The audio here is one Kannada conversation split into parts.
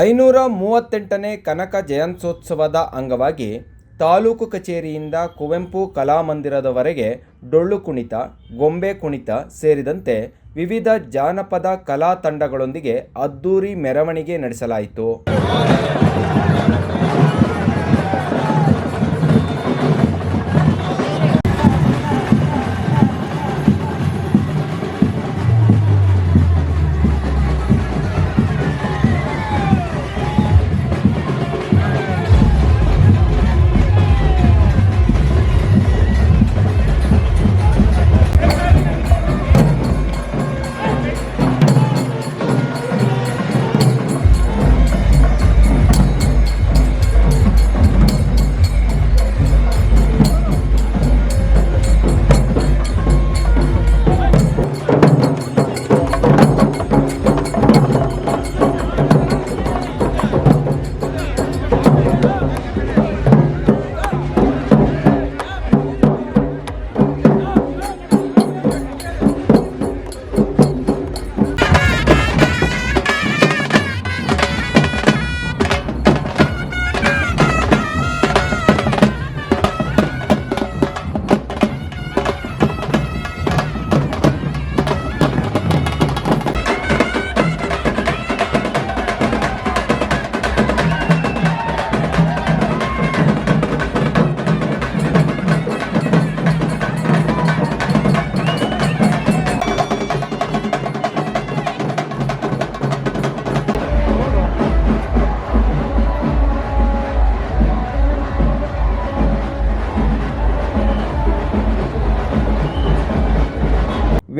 ಐನೂರ ಮೂವತ್ತೆಂಟನೇ ಕನಕ ಜಯಂತ್ಯೋತ್ಸವದ ಅಂಗವಾಗಿ ತಾಲೂಕು ಕಚೇರಿಯಿಂದ ಕುವೆಂಪು ಕಲಾಮಂದಿರದವರೆಗೆ ಡೊಳ್ಳು ಕುಣಿತ, ಗೊಂಬೆ ಕುಣಿತ ಸೇರಿದಂತೆ ವಿವಿಧ ಜಾನಪದ ಕಲಾ ತಂಡಗಳೊಂದಿಗೆ ಅದ್ದೂರಿ ಮೆರವಣಿಗೆ ನಡೆಸಲಾಯಿತು.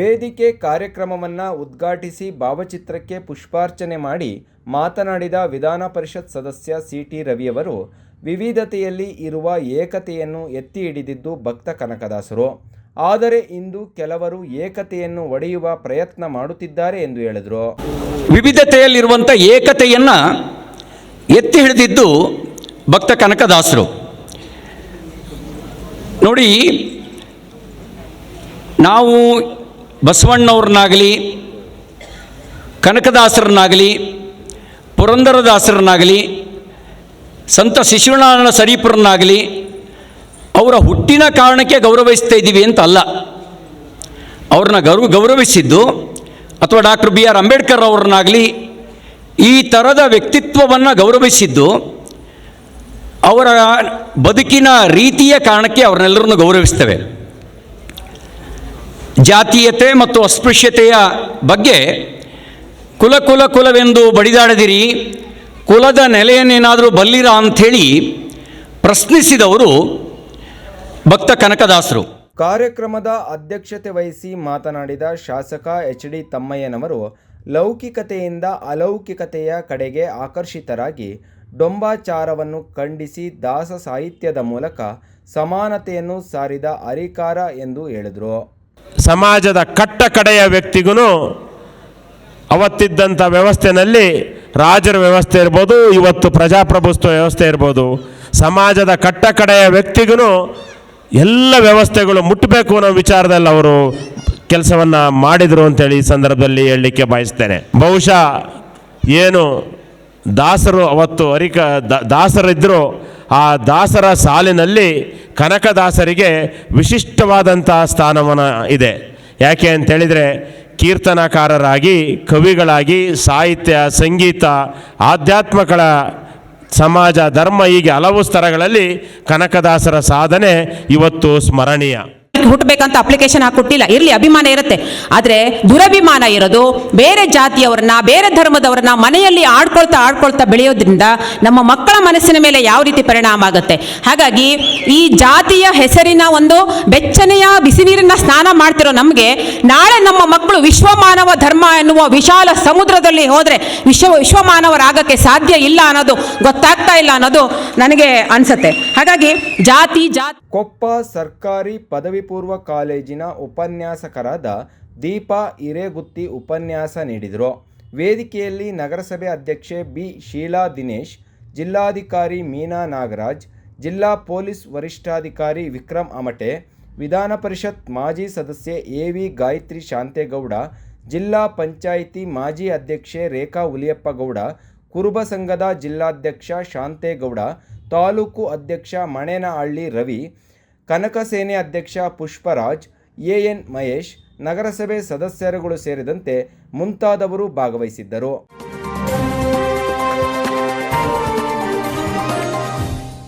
ವೇದಿಕೆ ಕಾರ್ಯಕ್ರಮವನ್ನು ಉದ್ಘಾಟಿಸಿ ಭಾವಚಿತ್ರಕ್ಕೆ ಪುಷ್ಪಾರ್ಚನೆ ಮಾಡಿ ಮಾತನಾಡಿದ ವಿಧಾನ ಪರಿಷತ್ ಸದಸ್ಯ ಸಿ ಟಿ ರವಿಯವರು ವಿವಿಧತೆಯಲ್ಲಿ ಇರುವ ಏಕತೆಯನ್ನು ಎತ್ತಿ ಹಿಡಿದಿದ್ದು ಭಕ್ತ ಕನಕದಾಸರು. ಆದರೆ ಇಂದು ಕೆಲವರು ಏಕತೆಯನ್ನು ಒಡೆಯುವ ಪ್ರಯತ್ನ ಮಾಡುತ್ತಿದ್ದಾರೆ ಎಂದು ಹೇಳಿದರು. ವಿವಿಧತೆಯಲ್ಲಿರುವಂಥ ಏಕತೆಯನ್ನು ಎತ್ತಿ ಹಿಡಿದಿದ್ದು ಭಕ್ತ ಕನಕದಾಸರು. ನೋಡಿ, ನಾವು ಬಸವಣ್ಣವ್ರನ್ನಾಗಲಿ, ಕನಕದಾಸರನ್ನಾಗಲಿ, ಪುರಂದರದಾಸರನ್ನಾಗಲಿ, ಸಂತ ಶಿಶುನಾರಾಯಣ ಸರೀಪರನ್ನಾಗಲಿ ಅವರ ಹುಟ್ಟಿನ ಕಾರಣಕ್ಕೆ ಗೌರವಿಸ್ತಾ ಇದ್ದೀವಿ ಅಂತ ಅಲ್ಲ. ಅವ್ರನ್ನ ಗೌರವ ಗೌರವಿಸಿದ್ದು ಅಥವಾ ಡಾಕ್ಟರ್ ಬಿ ಆರ್ ಅಂಬೇಡ್ಕರ್ ಅವ್ರನ್ನಾಗಲಿ ಈ ಥರದ ವ್ಯಕ್ತಿತ್ವವನ್ನು ಗೌರವಿಸಿದ್ದು ಅವರ ಬದುಕಿನ ರೀತಿಯ ಕಾರಣಕ್ಕೆ ಅವ್ರನ್ನೆಲ್ಲರನ್ನು ಗೌರವಿಸ್ತೇವೆ. ಜಾತೀಯತೆ ಮತ್ತು ಅಸ್ಪೃಶ್ಯತೆಯ ಬಗ್ಗೆ ಕುಲ ಕುಲ ಕುಲವೆಂದು ಬಡಿದಾಡದಿರಿ, ಕುಲದ ನೆಲೆಯನ್ನೇನಾದರೂ ಬಲ್ಲಿರ ಅಂಥೇಳಿ ಪ್ರಶ್ನಿಸಿದವರು ಭಕ್ತ ಕನಕದಾಸರು. ಕಾರ್ಯಕ್ರಮದ ಅಧ್ಯಕ್ಷತೆ ವಹಿಸಿ ಮಾತನಾಡಿದ ಶಾಸಕ ಎಚ್ ಡಿ ತಮ್ಮಯ್ಯನವರು ಲೌಕಿಕತೆಯಿಂದ ಅಲೌಕಿಕತೆಯ ಕಡೆಗೆ ಆಕರ್ಷಿತರಾಗಿ ಡೊಂಬಾಚಾರವನ್ನು ಖಂಡಿಸಿ ದಾಸ ಸಾಹಿತ್ಯದ ಮೂಲಕ ಸಮಾನತೆಯನ್ನು ಸಾರಿದ ಅರಿಕಾರ ಎಂದು ಹೇಳಿದರು. ಸಮಾಜದ ಕಟ್ಟ ಕಡೆಯ ವ್ಯಕ್ತಿಗೂ ಅವತ್ತಿದ್ದಂಥ ವ್ಯವಸ್ಥೆನಲ್ಲಿ ರಾಜರ ವ್ಯವಸ್ಥೆ ಇರ್ಬೋದು, ಇವತ್ತು ಪ್ರಜಾಪ್ರಭುತ್ವ ವ್ಯವಸ್ಥೆ ಇರ್ಬೋದು. ಸಮಾಜದ ಕಟ್ಟ ಕಡೆಯ ವ್ಯಕ್ತಿಗೂ ಎಲ್ಲ ವ್ಯವಸ್ಥೆಗಳು ಮುಟ್ಟಬೇಕು ಅನ್ನೋ ವಿಚಾರದಲ್ಲಿ ಅವರು ಕೆಲಸವನ್ನು ಮಾಡಿದರು ಅಂತೇಳಿ ಈ ಸಂದರ್ಭದಲ್ಲಿ ಹೇಳಲಿಕ್ಕೆ ಬಯಸ್ತೇನೆ. ಬಹುಶಃ ಏನು ದಾಸರು ಅವತ್ತು ಅರಿಕ ದಾಸರಿದ್ದರೂ ಆ ದಾಸರ ಸಾಲಿನಲ್ಲಿ ಕನಕದಾಸರಿಗೆ ವಿಶಿಷ್ಟವಾದಂಥ ಸ್ಥಾನಮಾನ ಇದೆ. ಯಾಕೆ ಅಂತೇಳಿದರೆ ಕೀರ್ತನಕಾರರಾಗಿ, ಕವಿಗಳಾಗಿ, ಸಾಹಿತ್ಯ, ಸಂಗೀತ, ಆಧ್ಯಾತ್ಮಗಳ ಸಮಾಜ, ಧರ್ಮ ಹೀಗೆ ಹಲವು ಸ್ತರಗಳಲ್ಲಿ ಕನಕದಾಸರ ಸಾಧನೆ ಇವತ್ತು ಸ್ಮರಣೀಯ. ಹುಟ್ಟಬೇಕಂತ ಅಪ್ಲಿಕೇಶನ್ ಹಾಕೊಟ್ಟಿಲ್ಲ ಇರಲಿ, ಅಭಿಮಾನ ಇರುತ್ತೆ. ಆದರೆ ದುರಭಿಮಾನ ಇರೋದು ಬೇರೆ ಜಾತಿಯವರನ್ನ, ಬೇರೆ ಧರ್ಮದವರನ್ನ ಮನೆಯಲ್ಲಿ ಆಡ್ಕೊಳ್ತಾ ಆಡ್ಕೊಳ್ತಾ ಬೆಳೆಯೋದ್ರಿಂದ ನಮ್ಮ ಮಕ್ಕಳ ಮನಸ್ಸಿನ ಮೇಲೆ ಯಾವ ರೀತಿ ಪರಿಣಾಮ ಆಗುತ್ತೆ. ಹಾಗಾಗಿ ಈ ಜಾತಿಯ ಹೆಸರಿನ ಒಂದು ಬೆಚ್ಚನೆಯ ಬಿಸಿ ನೀರಿನ ಸ್ನಾನ ಮಾಡ್ತಿರೋ ನಮಗೆ ನಾಳೆ ನಮ್ಮ ಮಕ್ಕಳು ವಿಶ್ವಮಾನವ ಧರ್ಮ ಎನ್ನುವ ವಿಶಾಲ ಸಮುದ್ರದಲ್ಲಿ ಹೋದರೆ ವಿಶ್ವ, ವಿಶ್ವಮಾನವರಾಗಕ್ಕೆ ಸಾಧ್ಯ ಇಲ್ಲ ಅನ್ನೋದು ಗೊತ್ತಾಗ್ತಾ ಇಲ್ಲ ಅನ್ನೋದು ನನಗೆ ಅನ್ಸುತ್ತೆ. ಹಾಗಾಗಿ ಜಾತಿ ಜಾತಿ ಕೊಪ್ಪ ಸರ್ಕಾರಿ ಪದವಿ ಪೂರ್ವ ಕಾಲೇಜಿನ ಉಪನ್ಯಾಸಕರಾದ ದೀಪಾ ಹಿರೇಗುತ್ತಿ ಉಪನ್ಯಾಸ ನೀಡಿದರು. ವೇದಿಕೆಯಲ್ಲಿ ನಗರಸಭೆ ಅಧ್ಯಕ್ಷೆ ಬಿ. ಶೀಲಾ ದಿನೇಶ್, ಜಿಲ್ಲಾಧಿಕಾರಿ ಮೀನಾ ನಾಗರಾಜ್, ಜಿಲ್ಲಾ ಪೊಲೀಸ್ ವರಿಷ್ಠಾಧಿಕಾರಿ ವಿಕ್ರಮ್ ಅಮಟೆ, ವಿಧಾನ ಪರಿಷತ್ ಮಾಜಿ ಸದಸ್ಯೆ ಎ ವಿ ಗಾಯತ್ರಿ ಶಾಂತೇಗೌಡ, ಜಿಲ್ಲಾ ಪಂಚಾಯಿತಿ ಮಾಜಿ ಅಧ್ಯಕ್ಷೆ ರೇಖಾ ಹುಲಿಯಪ್ಪಗೌಡ, ಕುರುಬ ಸಂಘದ ಜಿಲ್ಲಾಧ್ಯಕ್ಷ ಶಾಂತೇಗೌಡ, ತಾಲೂಕು ಅಧ್ಯಕ್ಷ ಮಣೇನಹಳ್ಳಿ ರವಿ ಕನಕಸೇನೆ ಅಧ್ಯಕ್ಷ ಪುಷ್ಪರಾಜ್ ಎಎನ್ ಮಹೇಶ್ ನಗರಸಭೆ ಸದಸ್ಯರುಗಳು ಸೇರಿದಂತೆ ಮುಂತಾದವರು ಭಾಗವಹಿಸಿದ್ದರು.